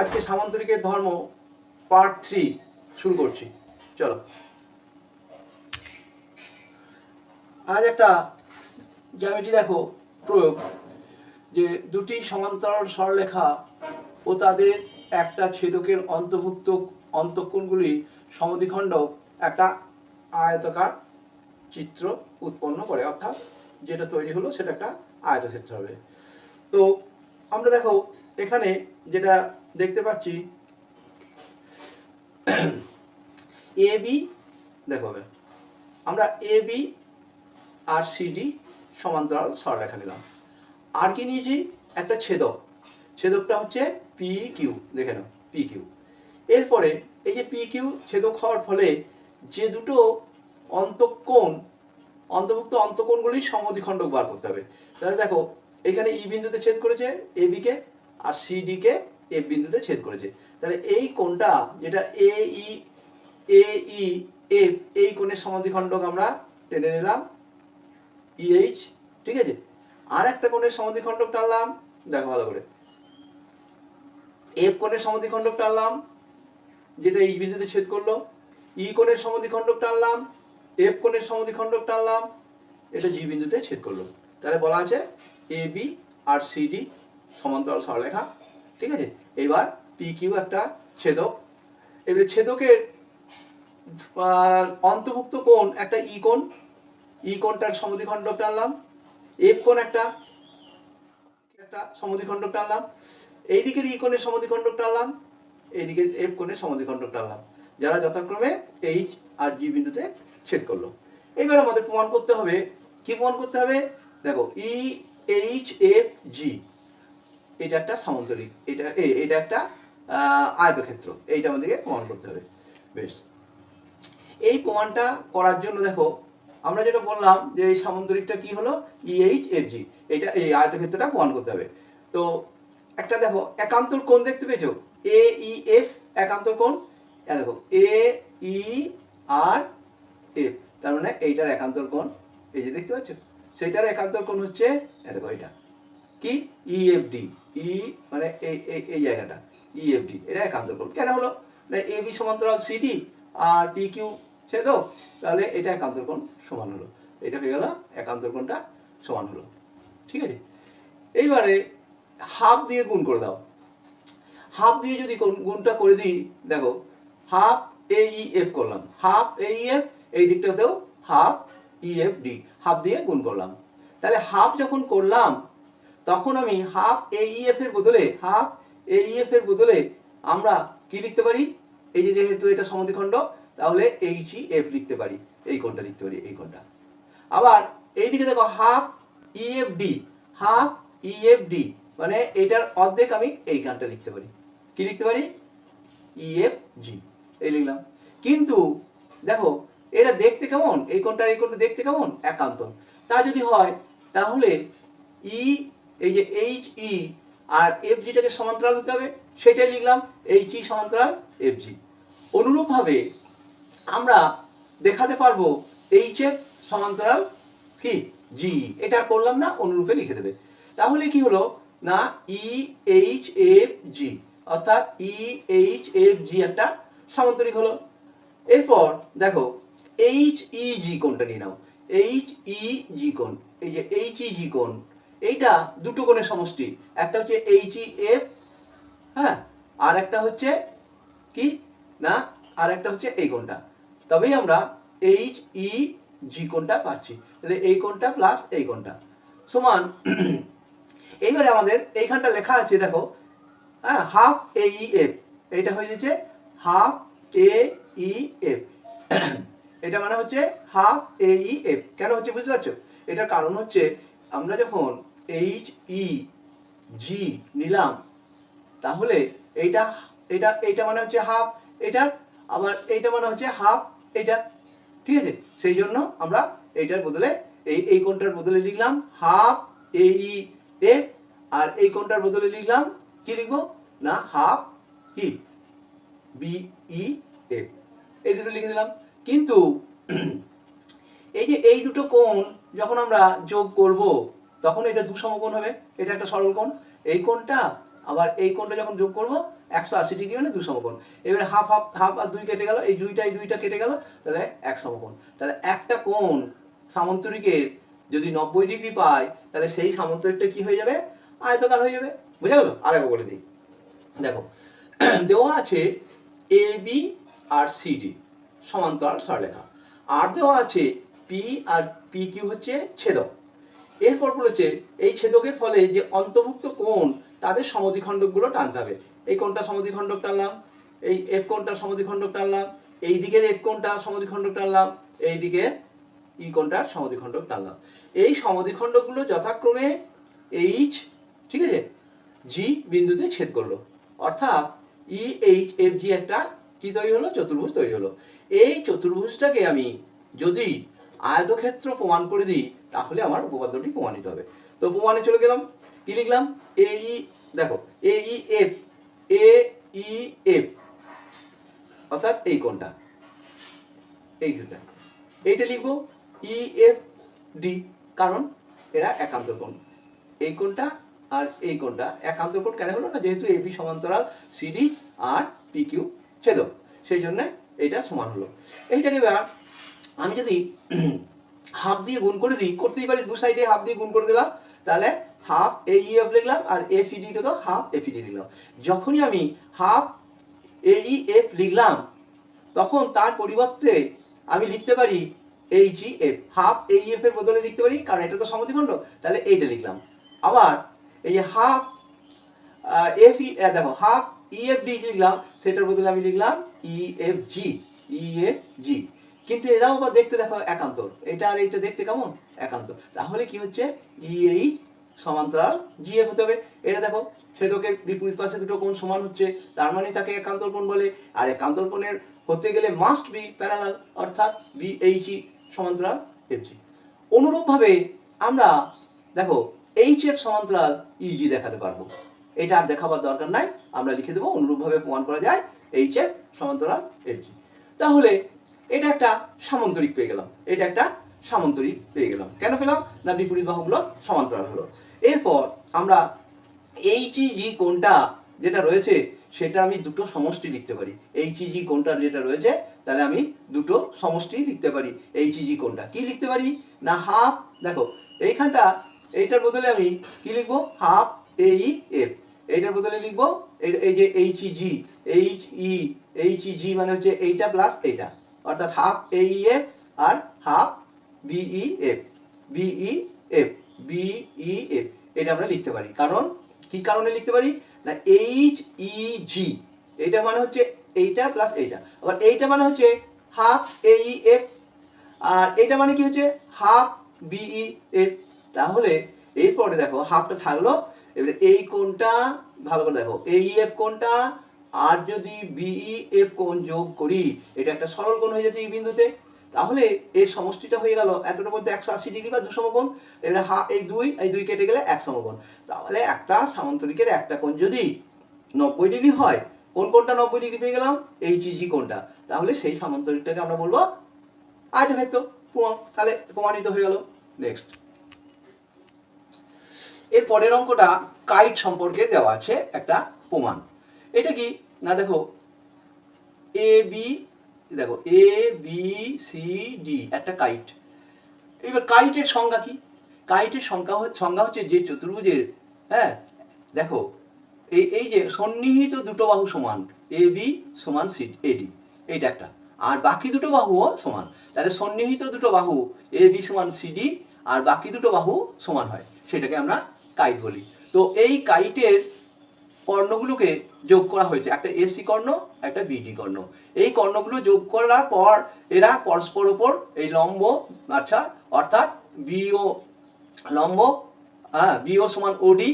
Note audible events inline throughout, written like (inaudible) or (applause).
আজকে সামন্তরিকের ধর্ম part three শুরু করছি। চলো। আজ একটা জ্যামিতি দেখো, প্রয়োগ, যে দুটি সমান্তরাল স্বরলেখা ও তাদের একটা ছেদকের অন্তর্ভুক্ত অন্তঃকোণগুলি সমদ্বিখণ্ডক একটা আয়তাকার চিত্র উৎপন্ন করে, অর্থাৎ যেটা তৈরি হলো সেটা একটা আয়তক্ষেত্র হবে। তো আমরা দেখো এখানে যেটা দেখতে পাচ্ছি, এ বি, দেখো। আমরা এ বি আর সিডি সমান্তরাল সরলরেখা নিলাম। আর কি নিয়েছি? একটা ছেদক। ছেদকটা হচ্ছে পি কিউ দেখে নাও পি কিউ এরপরে এই যে পি কিউ ছেদক হওয়ার ফলে যে দুটো অন্তঃকোণ, অন্তর্ভুক্ত অন্তঃকোণগুলি সমদ্বিখণ্ডক বার করতে হবে। তাহলে দেখো, এখানে ই বিন্দুতে ছেদ করেছে এ বিকে আর সিডি কে এফ বিন্দুতে ছেদ করেছে। তাহলে এই কোণটা যেটা এ ই এ ই এফ এই কোণের সমদ্বিখণ্ডক আমরা টেনে নিলাম ইএইচ ঠিক আছে? আর একটা কোণের সমদ্বিখণ্ডক টানলাম, দেখো ভালো করে। এফ কোণের সমদ্বিখণ্ডক টানলাম, যেটা এই বিন্দুতে ছেদ করল। ই কোণের সমদ্বিখণ্ডক টানলাম এফ কোণের সমদ্বিখণ্ডক টানলাম, এটা জি বিন্দুতে ছেদ করল। তাহলে বলা আছে এ বি আর সিডি সমান্তরাল সরলরেখা, ঠিক আছে? এবার পি কিউ একটা ছেদক। এবারে ছেদকের অন্তর্ভুক্ত কোণ একটা ই কোণ। ই কোণটার সমদ্বিখণ্ডক টানলাম। এফ কোণ একটা একটা সমদ্বিখণ্ডক টানলাম। এই দিকের ই কোণের সমদ্বিখণ্ডক টানলাম। এই দিকের এফ কোণের সমদ্বিখণ্ডক টানলাম। যারা যথাক্রমে এইচ আর জি বিন্দুতে ছেদ করল। এবার আমাদের প্রমাণ করতে হবে। কি প্রমাণ করতে হবে? দেখো ই এইচ এফ জি এটা একটা সামান্তরিক এটা এটা একটা আয়তক্ষেত্র, এইটা আমাদেরকে প্রমাণ করতে হবে, বেশ। এই প্রমাণটা করার জন্য দেখো, আমরা যেটা বললাম যে এই সামান্তরিকটা কি হলো? ইএইচ এফ জি এটা এই আয়তক্ষেত্রটা প্রমাণ করতে হবে। তো একটা দেখো, একান্তর কোণ দেখতে পেয়েছ? এ ই এফ একান্তর কোণ? দেখো এ ই আর এফ তার মানে এইটার একান্তর কোণ, এই যে দেখতে পাচ্ছ? সেইটার একান্তর কোণ হচ্ছে দেখো এটা কি? ইএফডি ই মানে এই এই জায়গাটা। ইএফডি এটা একান্তর কোণ কেন হলো? না এ বি সমান্তরাল সিডি আর পি কিউ ছেদক তাহলে এটা একান্তর কোণ সমান হলো। এটা হয়ে গেল একান্তর কোণটা সমান হলো। ঠিক আছে? এইবারে হাফ দিয়ে গুণ করে দাও। হাফ দিয়ে যদি গুণটা করে দিই, দেখো, হাফ এ ই এফ করলাম। হাফ এ এফ এই দিকটাতেও half E F D half দিয়ে গুণ করলাম। তাহলে হাফ যখন করলাম তখন আমি হাফ এ ই এফ এর বদলে হাফ এ ই এফ এর বদলে আমরা কি লিখতে পারি? এই যে যেহেতু এটা সমদ্বিখণ্ড তাহলে এইচ ই এফ লিখতে পারি। এই কোণটা লিখতে পারি, এই কোণটা। আবার এইদিকে দেখো half E F D half E F D মানে এটার অর্ধেক আমি এই গানটা লিখতে পারি। কি লিখতে পারি? ই এফ জি এই লিখলাম। কিন্তু দেখো, এটা দেখতে কেমন? এই কোণটা এই কোণটা দেখতে কেমন? একান্ত। তা যদি হয়, তাহলে ই এই যে এইচ ই আর এফ জিটাকে সমান্তরাল হতে হবে, সেটাই লিখলাম এইচ ই সমান্তরাল এফ জি অনুরূপভাবে আমরা দেখাতে পারব এইচ এফ সমান্তরাল কি? জি এটা আর করলাম না, অনুরূপে লিখে দেবে। তাহলে কি হলো? না ই এইচ এফ জি অর্থাৎ ই এইচ এফ জি একটা সমান্তরিক হলো। এরপর দেখো এইচ ই জি কোণটা নিয়ে নাও। এইচ ই জি কোন এই যে এইচ ই জি কোণ। এইটা দুটো কোণের সমষ্টি। একটা হচ্ছে এইচ এফ হ্যাঁ? আর একটা হচ্ছে কি? না আর একটা হচ্ছে এই কোণটা। তবেই আমরা এইচ ই জি কোণটা পাচ্ছি। তাহলে এই কোণটা প্লাস এই কোণটা। সমান, এইবারে আমাদের এইখানটা লেখা আছে, দেখো হ্যাঁ হাফ এ ই এফ এইটা হয়ে যাচ্ছে হাফ এ ই এফ এটা মানে হচ্ছে হাফ এ ই এফ কেন হচ্ছে, বুঝতে পারছ? এটার কারণ হচ্ছে, আমরা যখন এইচ ই জি নিলাম। তাহলে এইটা এটা এইটা মানে হচ্ছে হাফ এটার আবার এইটা মানে হচ্ছে হাফ এইটা। ঠিক আছে? সেই জন্য আমরা এইটার বদলে, এই এই কোনটার বদলে লিখলাম হাফ এ ই এফ আর এই কোনটার বদলে লিখলাম কি লিখব? না হাফ কি? বি ই এফ এই দুটো লিখে দিলাম। কিন্তু এই যে এই দুটো কোণ যখন আমরা যোগ করব তখন এটা দুসমকোণ হবে, এটা একটা সরল কোণ এই কোণটা, আবার এই কোণটা যখন যোগ করব, একশো আশি ডিগ্রি মানে দু সমকোণ এবারে হাফ হাফ হাফ আর দুই কেটে গেল, এই দুইটা এই দুইটা কেটে গেল, তাহলে এক সমকোণ তাহলে একটা কোণ সামন্তরিকের যদি নব্বই ডিগ্রি পায়, তাহলে সেই সামন্তরিকটা কি হয়ে যাবে? আয়তকার হয়ে যাবে। বুঝা গেল? আর একবার বলে দিই। দেখো, (clears throat) দেওয়া আছে এ বি আর সিডি সমান্তরাল সরলেখা আর দেওয়া আছে পি আর পি কিউ হচ্ছে ছেদক। এরপর বলেছে, এই ছেদকের ফলে যে অন্তর্ভুক্ত কোণ, তাদের সমদ্বিখণ্ডকগুলো টানতে হবে এই কোণটা সমদ্বিখণ্ডক টানলাম, এই এফ কোণটা সমদ্বিখণ্ডক টানলাম, এই দিকের এফ কোণটা সমদ্বিখণ্ডক টানলাম, এই দিকের ই কোণটার সমদ্বিখণ্ডক টানলাম। এই সমদ্বিখণ্ডকগুলো যথাক্রমে এইচ ঠিক আছে জি বিন্দুতে ছেদ করল। অর্থাৎ ই এইচ এফ জি একটা কি তৈরি হলো? চতুর্ভুজ তৈরি হলো। এই চতুর্ভুজটাকে আমি যদি আয়তক্ষেত্র প্রমাণ করে দিই তাহলে আমার উপপাদ্যটি প্রমাণিত হবে। তো প্রমাণে চলে গেলাম, কি লিখলাম? এ ই দেখো এ ই এফ এ ই এফ অর্থাৎ এই কোণটা এইটা এইটা লিখব ই এফ ডি কারণ এরা একান্তর কোণ। এই কোণটা আর এই কোণটা একান্তর কোণ কেন হলো না? যেহেতু এবি সমান্তরাল সিডি আর পি কিউ ছেদক সেই জন্য এইটা সমান হলো। এইটাকে আমি যদি হাফ দিয়ে গুণ করে দিই। করতেই পারি দু সাইডে হাফ দিয়ে গুণ করে দিলাম। তাহলে হাফ এ ই এফ লিখলাম আর এফ ইডিটাকেও হাফ এফ লিখলাম। যখনই আমি হাফ এ ই এফ লিখলাম, তখন তার পরিবর্তে আমি লিখতে পারি H E F half E F এর বদলে লিখতে পারি, কারণ এটা তো সমদ্বিখণ্ড তাহলে এইটা লিখলাম। আবার এই যে হাফ এফ ই দেখো হাফ ই এফ ডি লিখলাম, সেটার বদলে আমি লিখলাম E F G E F G কিন্তু এরাও বা দেখতে দেখো একান্তর এটা আর এইটা দেখতে কেমন? একান্ত। তাহলে কি হচ্ছে? ই এইচ সমান্তরাল জিএফ হতে হবে। এটা দেখো, ছেদকের বিপরীত পাশে দুটো কোণ সমান হচ্ছে। তার মানে তাকে একান্তর কোণ বলে। আর একান্তর কোণের হতে গেলে মাস্ট বি প্যারালাল অর্থাৎ বি এইচ ই সমান্তরাল এফ জি অনুরূপভাবে আমরা দেখো এইচ এফ সমান্তরাল ইজি দেখাতে পারব। এটা আর দেখাবার দরকার নাই। আমরা লিখে দেবো, অনুরূপভাবে প্রমাণ করা যায় এইচ এফ সমান্তরাল এফ জি তাহলে এটা একটা সামান্তরিক পেয়ে গেলাম। এটা একটা সামান্তরিক পেয়ে গেলাম। কেন পেলাম? না বিপরীত বাহুগুলো সমান্তরাল হলো। এরপর আমরা এইচ জি কোনটা যেটা রয়েছে, সেটা আমি দুটো সমষ্টি লিখতে পারি। এইচ জি কোনটা যেটা রয়েছে, তাহলে আমি দুটো সমষ্টি লিখতে পারি। এইচ জি কোনটা? কি লিখতে পারি? না হাফ, দেখো, এইখানটা, এইটার বদলে আমি কি লিখব? হাফ এই এফ এইটার বদলে লিখব, এই যে H G H E H G মানে হচ্ছে এইটা প্লাস এইটা। অর্থাৎ half E F R half BE F BE F BE F এটা আমরা লিখতে পারি। কারণ, কি কারণে লিখতে পারি? না এইচ ই জি এইটা মানে হচ্ছে এইটা প্লাস এইটা। আবার এইটা মানে হচ্ছে হাফ এই এফ আর এটা মানে কি হচ্ছে? হাফ বিই এফ তাহলে, এরপরে দেখো হাফটা থাকল, এবারে এই কোনটা ভালো করে দেখো এই এফ কোণটা আর যদি বিই এফ কোণ যোগ করি, এটা একটা সরল কোণ হয়ে যাচ্ছে এই বিন্দুতে, তাহলে এর সমষ্টিটা হয়ে গেল এতটার মধ্যে একশো আশি ডিগ্রি বা দু সমকোণ, এবারে হা, এই দুই এই দুই কেটে গেলে এক সমকোণ। তাহলে একটা সামান্তরিকের একটা কোণ যদি নব্বই ডিগ্রি হয়, কোন কোণটা নব্বই ডিগ্রি পেয়ে গেলাম? এই জি কোণটা। তাহলে সেই সামান্তরিকটাকে আমরা বলব আয়তক্ষেত্র, প্রমাণ। তাহলে প্রমাণিত হয়ে গেল। নেক্সট এর পরের অঙ্কটা কাইট সম্পর্কে দেওয়া আছে একটা প্রমাণ। এটা কি? না, দেখো এ বি দেখো এ বি সি ডি একটা কাইট এবার কাইটের সংজ্ঞা কি? কাইটের হ- সংজ্ঞা হচ্ছে যে চতুর্ভুজের হ্যাঁ দেখো, এই এই যে সন্নিহিত দুটো বাহু সমান এ বি সমান সি এডি এইটা একটা। আর বাকি দুটো বাহুও সমান। তাহলে সন্নিহিত দুটো বাহু এ বি সমান সিডি আর বাকি দুটো বাহু সমান হয়। সেটাকে আমরা কাইট বলি। তো এই কাইটের কর্ণগুলোকে যোগ করা হয়েছে। একটা এসি কর্ণ, একটা বিডি কর্ণ। এই কর্ণগুলো যোগ করার পর এরা পরস্পর ওপর এই লম্ব আচ্ছা অর্থাৎ বিও লম্ব হ্যাঁ বিও সমান ওডি,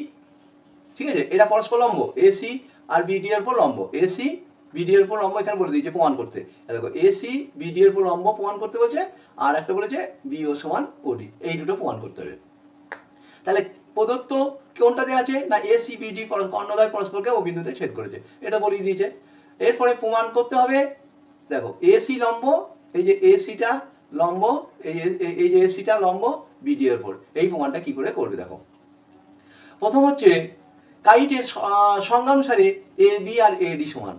ঠিক আছে? এটা পরস্পর লম্ব, এসি আর বিডি এর উপর লম্ব। এসি, বিডি এর উপর লম্ব এখানে বলে দিয়েছে প্রমাণ করতে। দেখো, এসি, বিডি এর উপর লম্ব প্রমাণ করতে বলছে, আর একটা বলেছে বিও সমান ওডি। এই দুটো প্রমাণ করতে হবে। তাহলে প্রদত্ত কোনটা দেওয়া আছে? না এসি বিডি কর্ণদ্বয় পরস্পরকে ও বিন্দুতে ছেদ করেছে। এটা বলিয়ে দিয়েছে। এরপরে প্রমাণ করতে হবে দেখো এসি লম্ব এই যে এসিটা লম্ব এই এই- যে এসিটা লম্ব বিডি এর উপর। এই প্রমাণটা কি করে করবে দেখো। প্রথম হচ্ছে কাইটের স- আহ, সংজ্ঞানুসারে এ বি আর এ ডি সমান।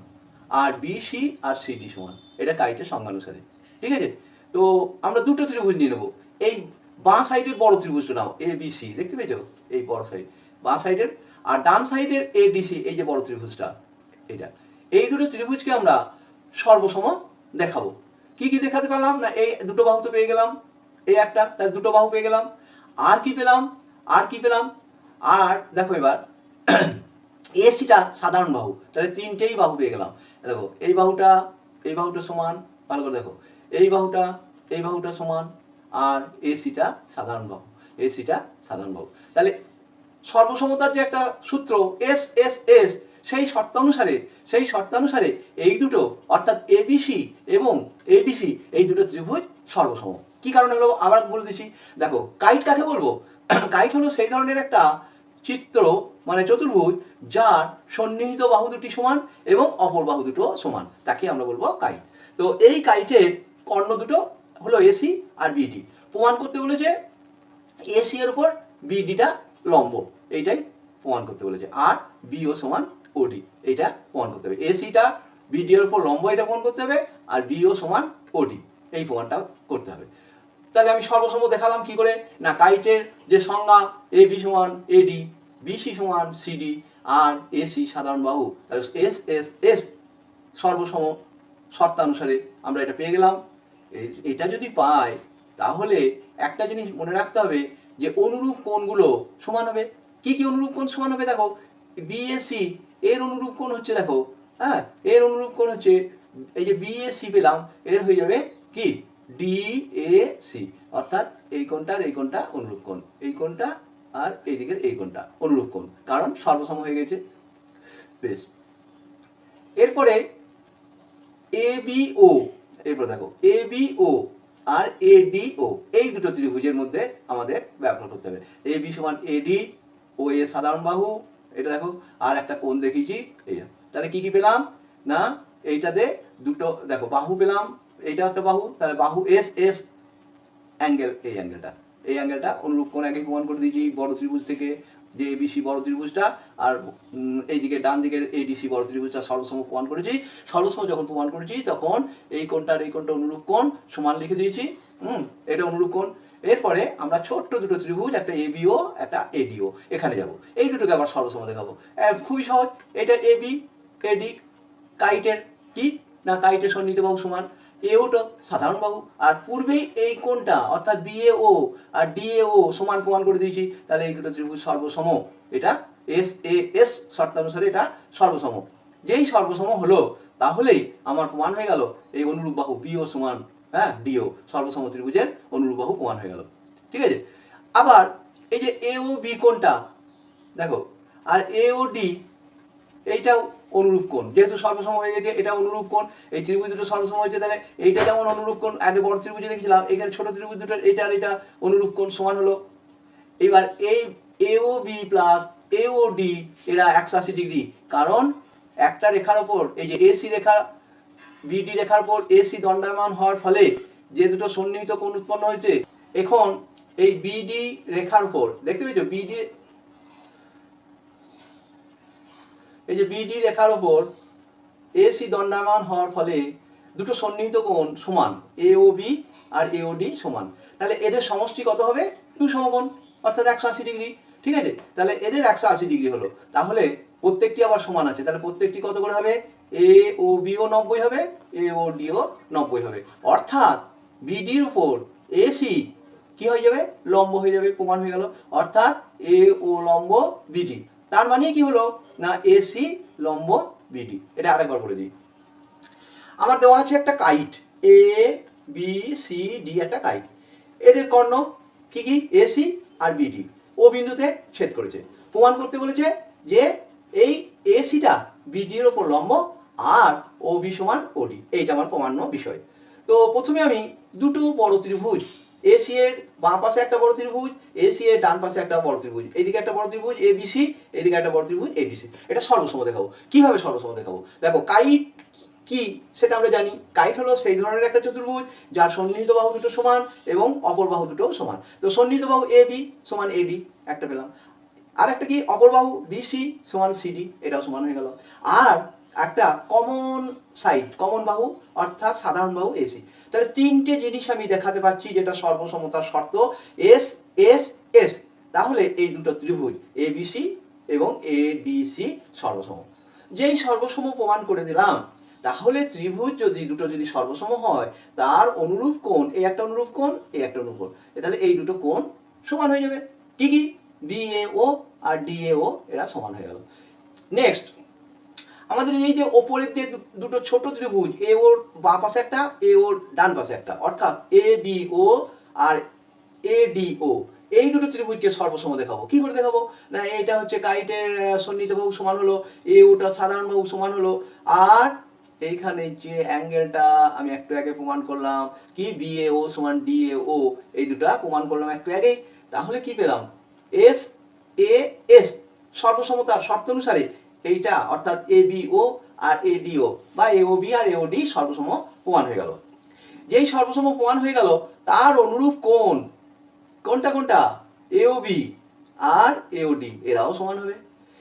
আর বি সি আর সি ডি সমান। এটা কাইটের সংজ্ঞানুসারে। ঠিক আছে? তো আমরা দুটো ত্রিভুজ নিয়ে নেব। এই বাঁ সাইডের বড় ত্রিভুজটা নাও এ বি সি দেখতে পেয়েছ? এই বড় সাইড বাঁ সাইডের আর ডান সাইডের এ ডি সি এই যে বড় ত্রিভুজটা এটা এই দুটো ত্রিভুজকে আমরা সর্বসম দেখাবো। কি কি দেখাতে পারলাম? না, এই দুটো বাহু তো পেয়ে গেলাম, এই একটা, তার দুটো বাহু পেয়ে গেলাম। আর কি পেলাম? আর কি পেলাম? আর দেখো এবার (clears throat) এসিটা সাধারণ বাহু, তাহলে তিনটেই বাহু পেয়ে গেলাম। দেখো, এই বাহুটা এই বাহুটা সমান, ভালো করে দেখো, এই বাহুটা এই বাহুটা সমান আর এসিটা সাধারণ বাহু এসিটা সাধারণ বাহু। তাহলে সর্বসমতার যে একটা সূত্র এস এস এস সেই শর্তানুসারে সেই শর্তানুসারে এই দুটো, অর্থাৎ এবিসি এবং এডিসি এই দুটো ত্রিভুজ সর্বসম। কি কারণে হলো? আবার বলে দিছি। দেখো কাইট কাকে বলব? (coughs) কাইট হলো সেই ধরনের একটা চিত্র মানে চতুর্ভুজ, যার সন্নিহিত বাহু দুটি সমান এবং অপর বাহু দুটো সমান। তাকে আমরা বলব কাইট তো এই কাইটের কর্ণ দুটো হলো এসি আর বিডি প্রমাণ করতে বলেছে এসি এর উপর বিডিটা লম্ব, এইটাই প্রমাণ করতে বলেছে। আর বিও সমান ওডি এটা প্রমাণ করতে হবে। এসিটা বিডি এর উপর লম্ব এটা প্রমাণ করতে হবে, আর বিও সমান ওডি এই প্রমাণটা করতে হবে। তাহলে আমি সর্বসম দেখালাম কি করে? না, কাইটের যে সংজ্ঞা এ বি সমান এডি বিসি সমান সিডি আর এসি সাধারণ বাহু, তাহলে এস এস এস সর্বসম শর্তানুসারে আমরা এটা পেয়ে গেলাম। এটা যদি পাই তাহলে একটা জিনিস মনে রাখতে হবে যে অনুরূপ কোণগুলো সমান হবে। কি কি অনুরূপ কোণ সমান হবে দেখো? বিএসি এর অনুরূপ কোণ হচ্ছে দেখো হ্যাঁ? এর অনুরূপ কোণ হচ্ছে, এই যে বিএসসি পেলাম, এর হয়ে যাবে কি? ডি এ সি অর্থাৎ এই কোণটা আর এই কোণটা অনুরূপ কোণ, এই কোণটা আর এই দিকের এই কোণটা অনুরূপ কোণ, কারণ সর্বসম হয়ে গেছে। বেশ। এরপরে এ বি ও এরপর দেখো A B O R A D ও এই দুটো ত্রিভুজের মধ্যে আমাদের ব্যবহার করতে হবে। এ বি সমান এ ডি ও এ সাধারণ বাহু, এটা দেখো, আর একটা কোণ দেখিয়েছি, এই। তাহলে কি কি পেলাম? না, এইটাতে দুটো, দেখো, বাহু পেলাম, এইটা একটা বাহু, তাহলে বাহু এস এস অ্যাঙ্গেল এই অ্যাঙ্গেলটা এই অ্যাঙ্গেলটা অনুরূপ কোণ একই প্রমাণ করে দিয়েছি, বড় ত্রিভুজ থেকে যে এবিসি বড় ত্রিভুজটা, আর এইদিকে ডান দিকের এডিসি বড় ত্রিভুজটা সর্বসম প্রমাণ করেছি। সর্বসম যখন প্রমাণ করেছি, তখন এই কোণটা আর এই কোণটা অনুরূপ কোণ সমান লিখে দিয়েছি, হুম, এটা অনুরূপ কোণ। এরপরে আমরা ছোট্ট দুটো ত্রিভুজ, একটা এবিও একটা এডিও এখানে যাব। এই দুটোকে আবার সর্বসম দেখাবো। খুবই সহজ, এটা এবি এডি কাইটের কি? না কাইটের সন্নিহিত বাহু সমান? এওটা সাধারণ বাহু, আর পূর্বেই এই কোণটা, অর্থাৎ বিএও আর ডিএও সমান প্রমাণ করে দিয়েছি, তাহলে এই দুটো ত্রিভুজ সর্বসম। এটা এস এ এস শর্তানুসারে এটা সর্বসম। যেই সর্বসম হলো, তাহলেই আমার প্রমাণ হয়ে গেল এই অনুরূপ বাহু বিও সমান হ্যাঁ ডিও সর্বসম ত্রিভুজের অনুরূপ বাহু প্রমাণ হয়ে গেল। ঠিক আছে? আবার এই যে এ ও বি কোনটা দেখো, আর এ ও ডি এইটাও অনুরূপ কোণ। যেহেতু সর্বসম হয়ে গেছে, এটা অনুরূপ কোণ। এই ত্রিভুজ দুটো সর্বসম হয়েছে, তাহলে এইটা যেমন অনুরূপ কোণ, আগে বড় ত্রিভুজে দেখেছিলাম, এখানে ছোট ত্রিভুজ দুটোর এটা আর এটা অনুরূপ কোণ সমান হলো। এবার এই এও বি প্লাস এও ডি এরা একশো আশি ডিগ্রি। কারণ একটা রেখার ওপর, এই যে এসি রেখা বিডি রেখার উপর এসি দণ্ডায়মান হওয়ার ফলে যে দুটো সন্নিহিত কোণ উৎপন্ন হয়েছে, এখন এই বিডি রেখার উপর দেখতে পেয়েছ? বিডি এই যে বিডি রেখার ওপর এসি দণ্ডায়মান হওয়ার ফলে দুটো সন্নিহিত কোণ সমান এ ও বি আর এ ও ডি সমান। তাহলে এদের সমষ্টি কত হবে? টু সমকোণ, অর্থাৎ একশো আশি ডিগ্রি। ঠিক আছে? তাহলে এদের একশো আশি ডিগ্রি হলো। তাহলে প্রত্যেকটি আবার সমান আছে। তাহলে প্রত্যেকটি কত করে হবে? এ ও বিও নব্বই হবে এ ও ডিও নব্বই হবে। অর্থাৎ বিডির উপর এসি কি হয়ে যাবে? লম্ব হয়ে যাবে, প্রমাণ হয়ে গেল। অর্থাৎ এ ও লম্ব বিডি তার মানে কি হলো? না এসি লম্ব বিডি এটা আরেকবার বলে দিই। আমার দেওয়া আছে একটা kite A B C D একটা কাইট এদের কর্ণ কি কি? এসি আর বিডি ও বিন্দুতে ছেদ করেছে। প্রমাণ করতে বলেছে যে এই এসিটা বিডির ওপর লম্ব আর ও বি সমান ওডি এইটা আমার প্রমাণ্য বিষয়। তো প্রথমে আমি দুটো বড় ত্রিভুজ এসি এর বাঁ পাশে একটা বড় ত্রিভুজ, এসি এর ডান পাশে একটা বড় ত্রিভুজ। এইদিকে একটা বড় ত্রিভুজ এ বিসি এদিকে একটা বড় ত্রিভুজ এ বিসি এটা সর্বসম দেখাবো। কীভাবে সর্বসম দেখাবো? দেখো কাইট কি সেটা আমরা জানি। কাইট হলো সেই ধরনের একটা চতুর্ভুজ, যার সন্নিহিত বাহু দুটো সমান এবং অপর বাহু দুটো সমান। তো সন্নিহিত বাহু এ বি সমান এডি একটা পেলাম। আর একটা কি? অপর বাহু বিসি সমান সিডি এটাও সমান হয়ে গেল। আর একটা কমন সাইড কমন বাহু, অর্থাৎ সাধারণ বাহু এসি তাহলে তিনটে জিনিস আমি দেখাতে পাচ্ছি যেটা সর্বসমতার শর্ত এস এস এস তাহলে এই দুটো ত্রিভুজ এ বিসি এবং এ ডিসি সর্বসম। যেই সর্বসম প্রমাণ করে দিলাম, তাহলে ত্রিভুজ যদি দুটো যদি সর্বসম হয়, তার অনুরূপ কোণ এই একটা অনুরূপ কোণ এই একটা অনুরূপ তাহলে এই দুটো কোণ সমান হয়ে যাবে। কি কি? এ ও আর ডি এ ও এরা সমান হয়ে গেল। নেক্সট আমাদের এই যে ওপরের যে দুটো ছোট ত্রিভুজ, এ ওর বাঁ পাশে একটা, এ ওর ডান পাশে একটা, অর্থাৎ এ, B, O R A, D, ও, এই দুটো ত্রিভুজকে সর্বসম দেখাবো। কি করে দেখাবো? না, এটা হচ্ছে কাইটের সন্নিহিত বাহু সমান হলো, এ ওটা সাধারণ বাহু সমান হলো, আর এইখানে যে অ্যাঙ্গেলটা আমি একটু আগে প্রমাণ করলাম, কি? বি, এ, ও সমান ডি, এ, ও, এই দুটা প্রমাণ করলাম একটু আগেই। তাহলে কি পেলাম? এস, এ, এস, সর্বসমতার শর্ত অনুসারে এইটা অর্থাৎ A B O R A D ও বা ও বি আর এ ও ডি সর্বসম প্রমাণ হয়ে গেল। যেই সর্বসম প্রমাণ হয়ে গেল, তার অনুরূপ কোন কোনটা? কোনটা এও বি আর এও ডি এরাও সমান হবে।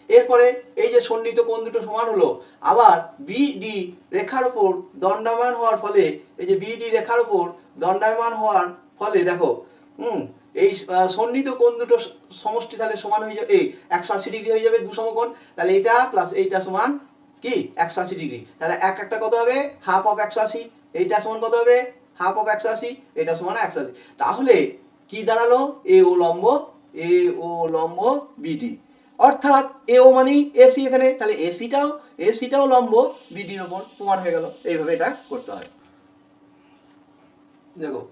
এরপরে এই যে সন্নিহিত কোণ দুটো সমান হলো, আবার বিডি রেখার ওপর দণ্ডায়মান হওয়ার ফলে, এই যে বিডি রেখার ওপর দণ্ডায়মান হওয়ার ফলে দেখো, হুম এই সন্নিহিত কোণ দুটো সমষ্টি তাহলে সমান হয়ে যাবে, এই একশো আশি ডিগ্রি হয়ে যাবে দু সমকোণ তাহলে এটা প্লাস এইটা সমান কি? একশো আশি ডিগ্রি। তাহলে এক একটা কত হবে? হাফ অফ একশো আশি। এইটা সমান কত হবে? হাফ অফ একশো আশি। এটা সমান একশো আশি। তাহলে কি দাঁড়াল? এ ও লম্ব এ ও লম্ব বিডি অর্থাৎ এ ও মানেই এসি এখানে। তাহলে এসিটাও এসিটাও লম্ব বিডির ওপর প্রমাণ হয়ে গেল। এইভাবে এটা করতে হয়। দেখো,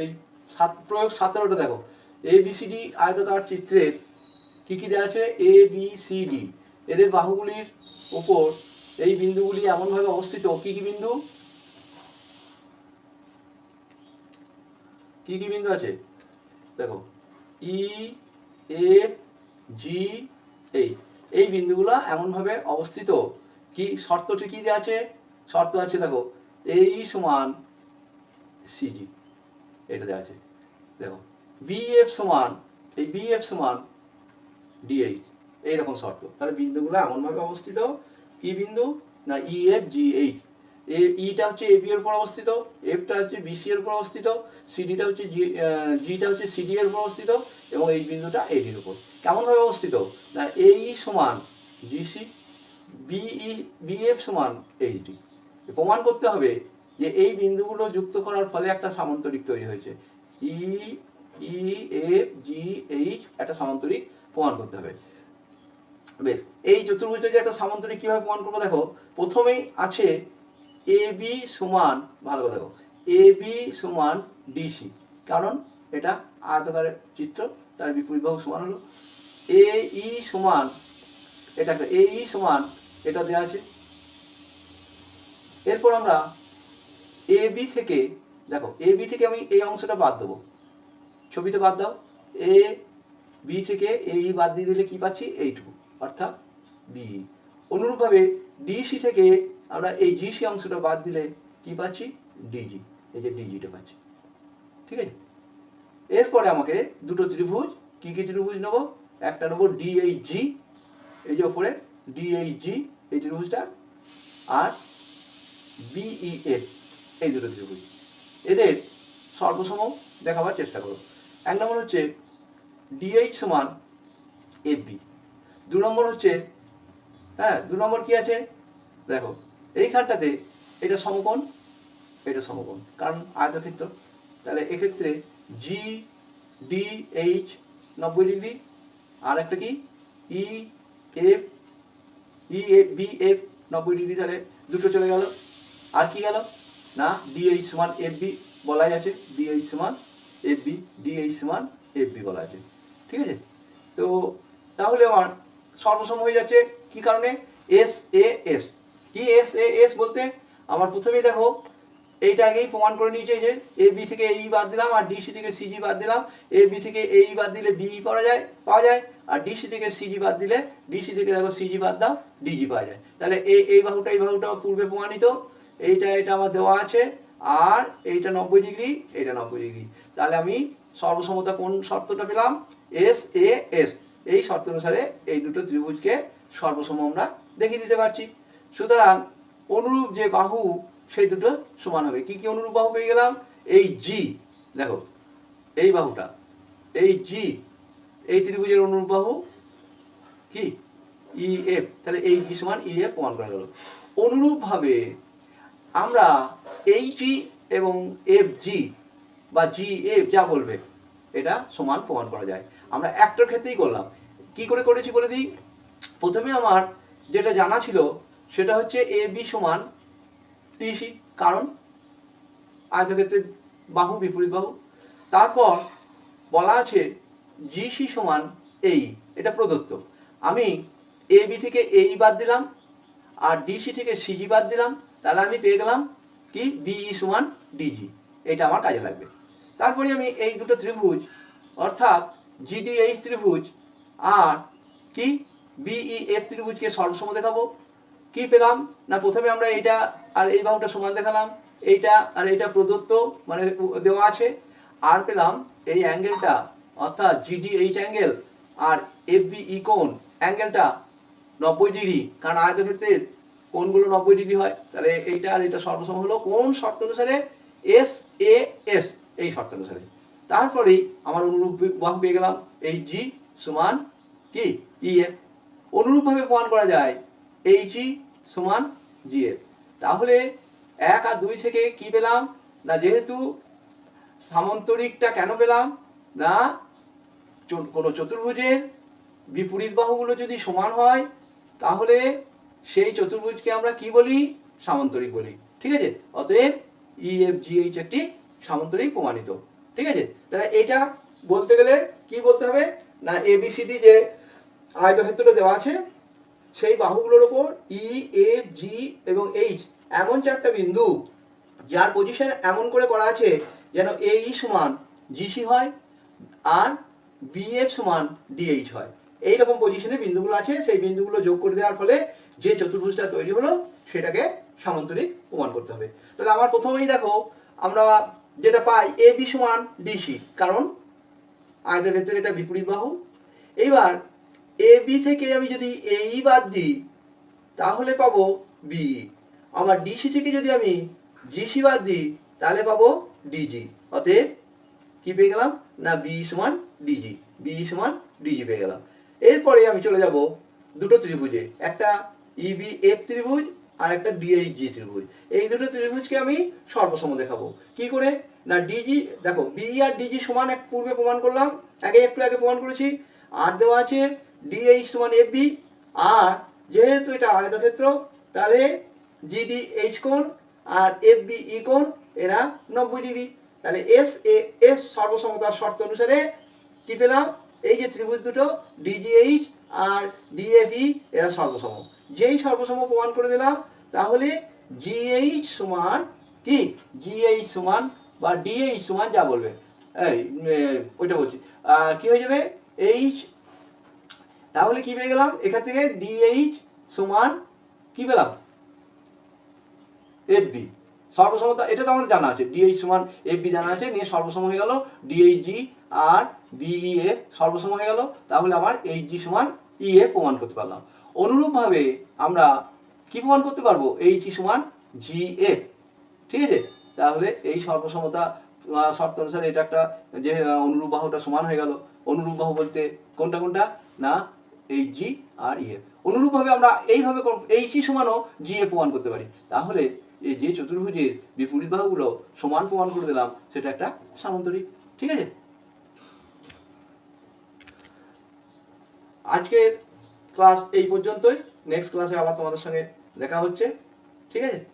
এই সাত প্রয়োগ সতেরোটা দেখো। এ বি সি ডি আয়তকার চিত্রের কি কি দেওয়া আছে? এ বি সি ডি এদের বাহুগুলির উপর এই বিন্দুগুলি এমনভাবে অবস্থিত। কি কি বিন্দু? কি কি বিন্দু আছে? দেখো। ই এফ জি এই এই বিন্দুগুলো এমনভাবে অবস্থিত। কি শর্তটি কি দেওয়া আছে? শর্ত আছে দেখো। এই সমান সিজি এটা দেওয়া আছে। দেখো বিএফ সমান, এই বিএফ সমান ডিএইচ এইরকম শর্ত। তাহলে বিন্দুগুলো এমনভাবে অবস্থিত, কি বিন্দু? না ইএফ জি এইচ এ ইটা হচ্ছে এবি এর উপর অবস্থিত এফটা হচ্ছে বিসি এর উপর অবস্থিত সিডিটা হচ্ছে জি জিটা হচ্ছে সিডি এর উপর অবস্থিত, এবং এই বিন্দুটা এডির উপর। কেমনভাবে অবস্থিত? না এই সমান জি জিসি বিই বিএফ সমান এইচডি প্রমাণ করতে হবে যে এই বিন্দুগুলো যুক্ত করার ফলে একটা সামান্তরিক তৈরি হয়েছে। ই ই এফ জি এইচ একটা সামান্তরিক প্রমাণ করতে হবে। বেশ, এই চতুর্ভুজটা যে একটা সামান্তরিক কীভাবে প্রমাণ করব দেখো, প্রথমেই আছে এ বি সমান, ভালো করে দেখো এ বি সমান ডিসি কারণ এটা আয়তকারের চিত্র, তার বিপরীত বাহু সমান হলো। এ ই সমান, এটা এ ই সমান, এটা দেওয়া আছে। এরপর আমরা এ বি থেকে, দেখো এ বি থেকে আমি এই অংশটা বাদ দেবো। ছবিতে বাদ দাও। এ বি থেকে এই বাদ দিয়ে দিলে কি পাচ্ছি? এইটুকু, অর্থাৎ বি অনুরূপভাবে ডিসি থেকে আমরা এই জিসি অংশটা বাদ দিলে কি পাচ্ছি? ডিজি এই যে ডিজিটা পাচ্ছি। ঠিক আছে? এরপরে আমাকে দুটো ত্রিভুজ, কি কি ত্রিভুজ নেব? একটা নেব ডিএইচ জি এই যে ওপরে ডিএইচ জি এই ত্রিভুজটা, আর বিইএফ এই দুটো ত্রিভুজ। এদের সর্বসম দেখাবার চেষ্টা করো। এক নম্বর হচ্ছে ডিএইচ সমান এফ বি দু নম্বর হচ্ছে হ্যাঁ দু নম্বর কি আছে? দেখো, এইখানটাতে এটা সমকোণ এটা সমকোণ। কারণ আয়তক্ষেত্র। তাহলে এক্ষেত্রে জি ডি এইচ নব্বই ডিগ্রি, আর একটা কি? E F E F B F নব্বই ডিগ্রি, তাহলে দুটো চলে গেল। আর কি গেল? না? ডিএইচ সমান এফ বি বলাই আছে। ডিএইচ সমান এফ বি ডিএইচ সমান এফ বি বলা আছে। ঠিক আছে? তো তাহলে আমার সর্বসম হয়ে যাচ্ছে কি কারণে? এস এ এস কি এস এ এস বলতে? আমার প্রথমেই দেখো, এইটা আগেই প্রমাণ করে নিয়েছে যে এ বি থেকে এই বাদ দিলাম আর ডিসি থেকে সিজি বাদ দিলাম। এ বি থেকে এই বাদ দিলে বি পাওয়া যায় পাওয়া যায়। আর ডিসি থেকে সিজি বাদ দিলে ডিসি থেকে দেখো সিজি বাদ দাও ডিজি পাওয়া যায়। তাহলে এই বাহুটা এই বাহুটা পূর্বে প্রমাণিত। এইটা এটা আমার দেওয়া আছে, আর এইটা নব্বই ডিগ্রি, এইটা নব্বই ডিগ্রি। তাহলে আমি সর্বসমতা কোন শর্তটা পেলাম? এস এ এস এই শর্ত অনুসারে এই দুটো ত্রিভুজকে সর্বসম আমরা দেখিয়ে দিতে পারছি। সুতরাং অনুরূপ যে বাহু, সেই দুটো সমান হবে। কি কি অনুরূপ বাহু পেয়ে গেলাম? এই জি দেখো, এই বাহুটা, এই জি এই ত্রিভুজের অনুরূপ বাহু কি? ই এফ তাহলে এই জি সমান ই এফ প্রমাণ করা গেল। অনুরূপভাবে আমরা এই জি এবং এফ জি বা জি এফ যা বলবে, এটা সমান প্রমাণ করা যায়। আমরা একটার ক্ষেত্রেই করলাম। কি করে করেছি বলে দিই? প্রথমে আমার যেটা জানা ছিল, সেটা হচ্ছে এ বি সমান টিসি কারণ আয়তক্ষেত্রের বাহু, বিপরীত বাহু। তারপর বলা আছে জিসি সমান এই এটা প্রদত্ত। আমি এ বি থেকে এই বাদ দিলাম, আর ডিসি থেকে সিজি বাদ দিলাম তাহলে আমি পেয়ে গেলাম কি? বিই সমান ডিজি এটা আমার কাজে লাগবে। তারপরে আমি এই দুটো ত্রিভুজ, অর্থাৎ জিডিএইচ ত্রিভুজ আর কি? বিই এফ ত্রিভুজকে সর্বসম দেখাবো। কি পেলাম? না, প্রথমে আমরা এইটা আর এই বাহুটা সমান দেখালাম। এইটা আর এইটা প্রদত্ত মানে দেওয়া আছে। আর পেলাম এই অ্যাঙ্গেলটা, অর্থাৎ জিডিএইচ অ্যাঙ্গেল আর এফ বি ই অ্যাঙ্গেলটা নব্বই ডিগ্রি। কারণ আয়তক্ষেত্রের কোণগুলো নব্বই ডিগ্রি হয়? তাহলে এইটা আর এটা সর্বসম হলো কোন শর্ত অনুসারে এস এ এস এই শর্ত অনুসারে। তারপরেই আমার অনুরূপ বাহু পেয়ে গেলাম এই জি সমান কি? ই এফ অনুরূপভাবে প্রমাণ করা যায় এই জি সমান জি এফ তাহলে এক আর দুই থেকে কি পেলাম? না যেহেতু সামান্তরিকটা কেন পেলাম? না কোনো চতুর্ভুজের বিপরীত বাহুগুলো যদি সমান হয়, তাহলে সেই চতুর্ভুজকে আমরা কি বলি? সামান্তরিক বলি। ঠিক আছে? অতএব ই এফ জি এইচ একটি সামান্তরিক প্রমাণিত। ঠিক আছে? তাহলে এটা বলতে গেলে কি বলতে হবে? না এ বি সি ডি যে আয়তক্ষেত্রটা দেওয়া আছে, সেই বাহুগুলোর ওপর ই এফ জি এবং এইচ এমন চারটা বিন্দু যার পজিশন এমন করে করা আছে যেন এই সমান জিসি হয় আর বিএফ সমান ডিএইচ হয়। এই রকম পজিশনে বিন্দুগুলো আছে, সেই বিন্দুগুলো যোগ করে দেওয়ার ফলে যে চতুর্ভুজটা তৈরি হলো, সেটাকে সামান্তরিক প্রমাণ করতে হবে। তাহলে আমার প্রথমেই দেখো, আমরা যেটা পাই এ বি সমান ডিসি কারণ আয়তক্ষেত্রের এটা বিপরীত বাহু। এইবার এ বি থেকে আমি যদি এই বাদ দিই, তাহলে পাবো বি আমার ডিসি থেকে যদি আমি জিসি বাদ দিই, তাহলে পাবো ডিজি অতএব কি পেয়ে গেলাম? না বি সমান ডিজি বি সমান ডিজি পেয়ে গেলাম। এরপরে আমি চলে যাব দুটো ত্রিভুজে, একটা ইবি এফ ত্রিভুজ আর একটা ডিএইচ জি ত্রিভুজ। এই দুটো ত্রিভুজকে আমি সর্বসম দেখাবো। কি করে? না ডিজি দেখো বি আর ডিজি সমান এক পূর্বে প্রমাণ করলাম আগে একটু আগে প্রমাণ করেছি। আর দেওয়া আছে ডিএইচ সমান এফ বি আর যেহেতু এটা আয়তক্ষেত্র, তাহলে জিডি এইচ কোণ আর এফ বি ই কোণ, এরা নব্বই ডিগ্রি। তাহলে এস এ এস সর্বসমতার শর্ত অনুসারে কি পেলাম? এই যে ত্রিভুজ দুটো ডিজিএইচ আর ডিএফই এরা সর্বসম। যেই সর্বসম প্রমাণ করে দিলাম, তাহলে জিএইচ সমান কি? জিএইচ সমান বা ডিএইচ সমান যা বলবে। এই ওইটা বলছি। কি হয়ে যাবে? এইচ তাহলে কি পেয়ে গেলাম? এখান থেকে ডিএইচ সমান কি পেলাম? এফ সর্বসমতা, এটা তো আমার জানা আছে। ডিএইচ সমান এফ বি জানা আছে, নিয়ে সর্বসম হয়ে গেল ডিএইচ জি আর বিই এফ সর্বসম হয়ে গেল। তাহলে আমার এইচ জি সমান ই এফ প্রমাণ করতে পারলাম। অনুরূপভাবে আমরা কি প্রমাণ করতে পারব? এইচ ই সমান জি এফ ঠিক আছে? তাহলে এই সর্বসমতা শর্ত অনুসারে এটা একটা যে অনুরূপ বাহুটা সমান হয়ে গেল। অনুরূপ বাহু বলতে কোনটা কোনটা? না এইচ জি আর ই এফ অনুরূপভাবে আমরা এইভাবে এইচ ই সমানও জি এ প্রমাণ করতে পারি। তাহলে এই যে চতুর্ভুজের বিপরীত বাহুগুলো সমান প্রমাণ করে দিলাম, সেটা একটা সামান্তরিক ঠিক আছে? আজকের ক্লাস এই পর্যন্তই। নেক্সট ক্লাসে আবার তোমাদের সঙ্গে দেখা হচ্ছে, ঠিক আছে?